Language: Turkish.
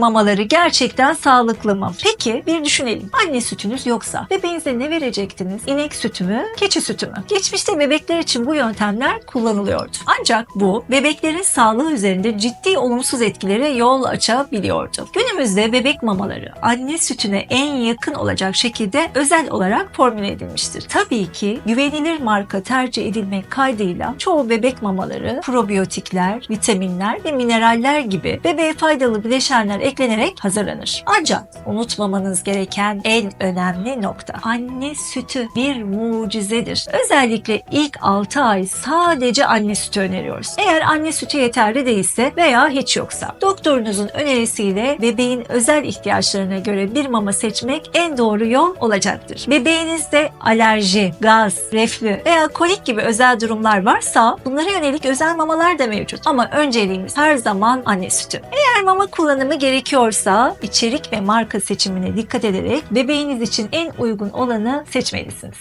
mamaları gerçekten sağlıklı mı? Peki bir düşünelim. Anne sütünüz yoksa bebeğinize ne verecektiniz? İnek sütü mü, keçi sütü mü? Geçmişte bebekler için bu yöntemler kullanılıyordu. Ancak bu bebeklerin sağlığı üzerinde ciddi olumsuz etkilere yol açabiliyordu. Günümüzde bebek mamaları anne sütüne en yakın olacak şekilde özel olarak formüle edilmiştir. Tabii ki güvenilir marka tercih edilmek kaydıyla çoğu bebek mamaları probiyotikler, vitaminler ve mineraller gibi bebeğe faydalı bileşenler eklenerek hazırlanır. Ancak unutmamanız gereken en önemli nokta anne sütü bir mucizedir. Özellikle ilk 6 ay sadece anne sütü öneriyoruz. Eğer anne sütü yeterli değilse veya hiç yoksa doktorunuzun önerisiyle bebeğin özel ihtiyaçlarına göre bir mama seçmek en doğru yol olacaktır. Bebeğinizde alerji, gaz, reflü veya kolik gibi özel durumlar varsa bunlara yönelik özel mamalar da mevcut. Ama önceliğimiz her zaman anne sütü. Eğer mama kullanımı gerekiyorsa içerik ve marka seçimine dikkat ederek bebeğiniz için en uygun olanı seçmelisiniz.